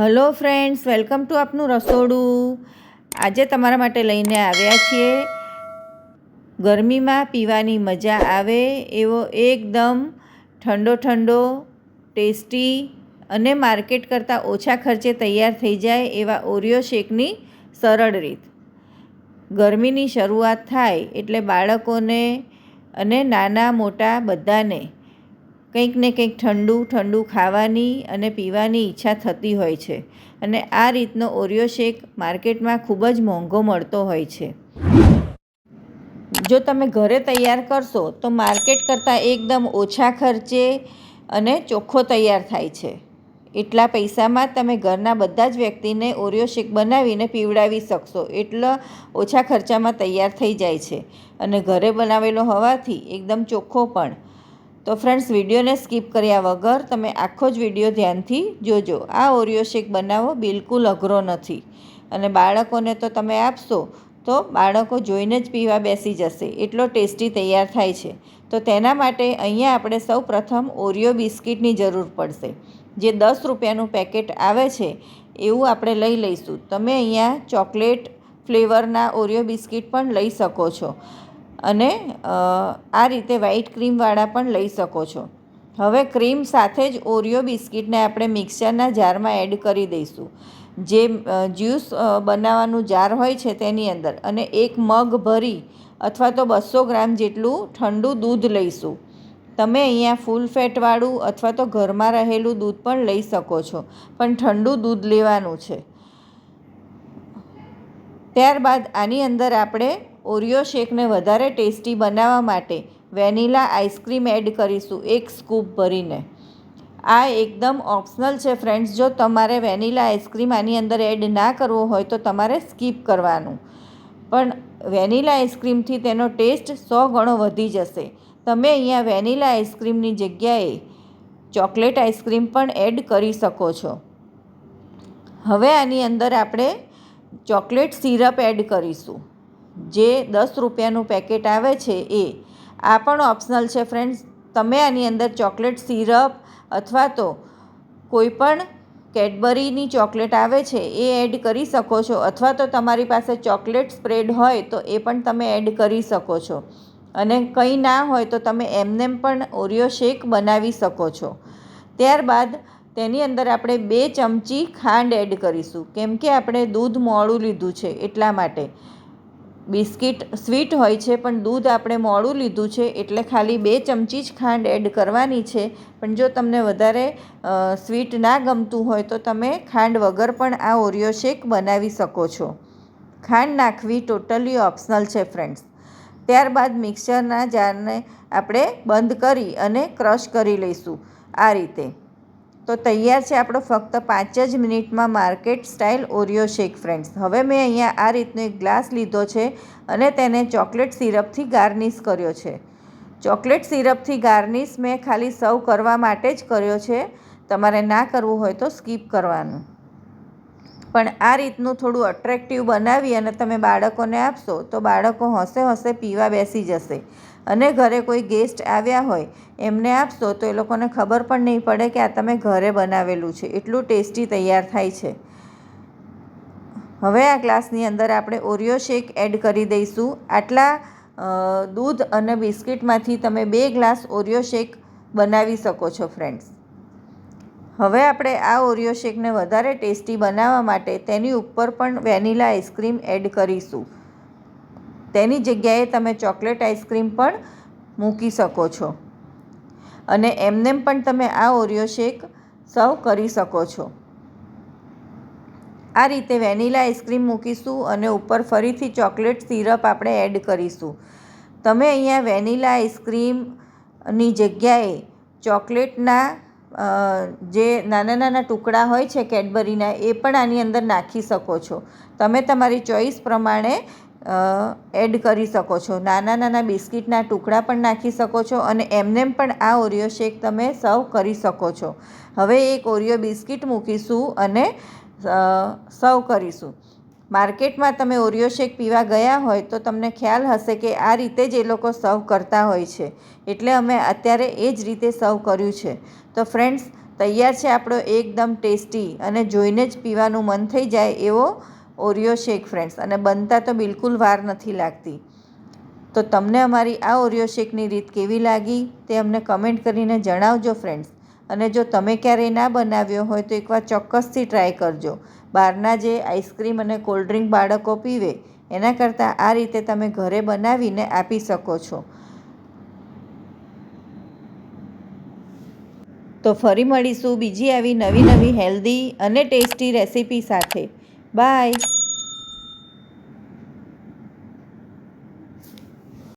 Hello friends, welcome to આપનું રસોડું. આજે તમારા માટે લઈને આવ્યા છીએ. ગરમીમાં પીવાની મજા આવે એવો એકદમ ઠંડો ઠંડો, ટેસ્ટી અને માર્કેટ કરતાં ઓછા ખર્ચે તૈયાર થઈ જાય એવા ઓરિયો શેકની સરળ રીત. ગરમીની શરૂઆત થાય એટલે બાળકોને અને નાના મોટા બધાને કંઈક ને કંઈક ઠંડુ ઠંડુ ખાવાની અને પીવાની ઈચ્છા થતી હોય છે અને આ રીતનો ઓરિયો શેક માર્કેટમાં ખૂબ જ મોંઘો મળતો હોય છે. જો તમે ઘરે તૈયાર કરશો તો માર્કેટ કરતાં એકદમ ઓછા ખર્ચે અને ચોખ્ખો તૈયાર થાય છે. એટલા પૈસામાં તમે ઘરના બધા જ વ્યક્તિને ઓરિયો શેક બનાવીને પીવડાવી શકશો એટલા ઓછા ખર્ચામાં તૈયાર થઈ જાય છે અને ઘરે બનાવેલો હોવાથી એકદમ ચોખ્ખો પણ. તો ફ્રેન્ડ્સ વિડીયોને સ્કીપ કર્યા વગર તમે આખો જ વીડિયો ધ્યાનથી જોજો. આ ઓરિયો શેક બનાવવો બિલકુલ અઘરો નથી. અને બાળકોને તો તમે આપશો, તો બાળકો જોઈને જ પીવા બેસી જશે. એટલો ટેસ્ટી તૈયાર થાય છે. તો તેના માટે અહીંયા આપણે સૌ પ્રથમ ઓરિયો બિસ્કિટની જરૂર પડશે. જે દસ રૂપિયાનું પેકેટ આવે છે, એવું આપણે લઈ લઈશું. તમે અહીંયા ચોકલેટ ફ્લેવરના ઓરિયો બિસ્કિટ પણ લઈ શકો છો. અને આ રીતે વ્હાઈટ ક્રીમવાળા પણ લઈ શકો છો. હવે ક્રીમ સાથે જ ઓરિયો બિસ્કિટને આપણે મિક્સરના જારમાં એડ કરી દઈશું. જે જ્યુસ બનાવવાનું જાર હોય છે તેની અંદર અને એક મગ ભરી અથવા તો બસો ગ્રામ જેટલું ઠંડુ દૂધ લઈશું. તમે અહીંયા ફૂલ ફેટવાળું અથવા તો ઘરમાં રહેલું દૂધ પણ લઈ શકો છો. પણ ઠંડુ દૂધ લેવાનું છે. ત્યારબાદ આની અંદર આપણે ઓરિયો શેકને વધારે ટેસ્ટી બનાવવા માટે વેનીલા આઈસ્ક્રીમ એડ કરીશું એક સ્કૂપ ભરીને. આ એકદમ ઓપ્શનલ છે ફ્રેન્ડ્સ. જો તમારે વેનીલા આઈસ્ક્રીમ આની અંદર એડ ના કરવો હોય તો તમારે સ્કીપ કરવાનું. પણ વેનીલા આઈસ્ક્રીમથી તેનો ટેસ્ટ સો ગણો વધી જશે. તમે અહીંયા વેનીલા આઈસ્ક્રીમની જગ્યાએ ચોકલેટ આઈસ્ક્રીમ પણ એડ કરી શકો છો. હવે આની અંદર આપણે ચોકલેટ સિરપ એડ કરીશું. જે દસ રૂપિયાનું પેકેટ આવે છે એ, આ પણ ઓપ્શનલ છે ફ્રેન્ડ્સ. તમે આની અંદર ચોકલેટ સિરપ અથવા તો કોઈ પણ કેડબરીની ચોકલેટ આવે છે એ એડ કરી શકો છો. અથવા તો તમારી પાસે ચોકલેટ સ્પ્રેડ હોય તો એ પણ તમે એડ કરી શકો છો. અને કંઈ ના હોય તો તમે એમનેમ પણ ઓરિયો શેક બનાવી શકો છો. ત્યારબાદ તેની અંદર આપણે બે ચમચી ખાંડ એડ કરીશું. કેમ કે આપણે દૂધ મોડું લીધું છે એટલા માટે. બિસ્કિટ સ્વીટ હોય છે, પણ દૂધ આપણે મોડું લીધું છે એટલે ખાલી બે ચમચી જ ખાંડ એડ કરવાની છે. પણ જો તમને વધારે સ્વીટ ના ગમતું હોય તો તમે ખાંડ વગર પણ આ ઓરિયો શેક બનાવી શકો છો. ખાંડ નાખવી ટોટલી ઓપ્શનલ છે, ફ્રેન્ડ્સ. ત્યારબાદ મિક્સરના જારને આપણે બંધ કરી અને ક્રશ કરી લઈશું. આ રીતે. તો તૈયાર છે આપણો ફક્ત પાંચ જ મિનિટમાં market style Oreo shake friends. હવે મેં અહીંયા આ રીતનો એક ગ્લાસ લીધો છે અને તેને ચોકલેટ સિરપથી ગાર્નિશ કર્યો છે. ચોકલેટ સિરપથી ગાર્નિશ મેં ખાલી સર્વ કરવા માટે જ કર્યો છે. તમારે ના કરવું હોય તો સ્કીપ કરવાનું. પણ આ રીતનું થોડું અટ્રેક્ટિવ બનાવી અને તમે બાળકોને આપશો તો બાળકો હસે હસે પીવા બેસી જશે. અને ઘરે કોઈ ગેસ્ટ આવ્યા હોય, એમને આપશો તો એ લોકોને ખબર પણ નહીં પડે કે આ તમે ઘરે બનાવેલું છે. એટલું ટેસ્ટી તૈયાર થાય છે. હવે આ ગ્લાસની અંદર આપણે ઓરિયો શેક એડ કરી દઈશું. આટલા દૂધ અને બિસ્કિટમાંથી તમે બે ગ્લાસ ઓરિયો શેક બનાવી શકો છો ફ્રેન્ડ્સ હવે આપણે આ ઓરિયો શેકને વધારે ટેસ્ટી બનાવવા માટે તેની ઉપર પણ વેનીલા આઈસ્ક્રીમ એડ કરીશું. તેની જગ્યાએ તમે ચોકલેટ આઈસ્ક્રીમ પણ મૂકી શકો છો. અને એમનેમ પણ તમે આ ઓરિયો શેક સર્વ કરી શકો છો. આ રીતે વેનીલા આઈસ્ક્રીમ મૂકીશું અને ઉપર ફરીથી ચોકલેટ સિરપ આપણે એડ કરીશું. તમે અહીંયા વેનીલા આઈસ્ક્રીમની જગ્યાએ ચોકલેટના જે નાના નાના ટુકડા હોય છે કેડબરીના, એ પણ આની અંદર નાખી શકો છો. તમે તમારી ચોઈસ પ્રમાણે એડ કરી શકો છો. નાના નાના બિસ્કિટના ટુકડા પણ નાખી શકો છો અને એમનેમ પણ આ ઓરિયો શેક તમે સર્વ કરી શકો છો. હવે એક ઓરિયો બિસ્કિટ મૂકીશું અને સર્વ કરીશું. માર્કેટમાં તમે ઓરિયો શેક પીવા ગયા હોય તો તમને ખ્યાલ હશે કે આ રીતે જ એ લોકો સર્વ કરતા હોય છે. એટલે અમે અત્યારે એ જ રીતે સર્વ કર્યું છે. તો ફ્રેન્ડ્સ, તૈયાર છે આપણો એકદમ ટેસ્ટી અને જોઈને જ પીવાનું મન થઈ જાય એવો ઓરિયો શેક ફ્રેન્ડ્સ. અને બનતા તો બિલકુલ વાર નથી લાગતી. તો તમને અમારી આ ઓરિયો શેકની રીત કેવી લાગી તે અમને કમેન્ટ કરીને જણાવજો ફ્રેન્ડ્સ. અને જો તમે ક્યારેય ના બનાવ્યો હોય તો એકવાર ચોક્કસથી ટ્રાય કરજો. બહારના જે આઈસ્ક્રીમ અને કોલ્ડ ડ્રિંક બાળકો પીવે, એના કરતાં આ રીતે તમે ઘરે બનાવીને આપી શકો છો. તો ફરી મળીશું બીજી આવી નવી નવી હેલ્ધી અને ટેસ્ટી રેસીપી સાથે. બાય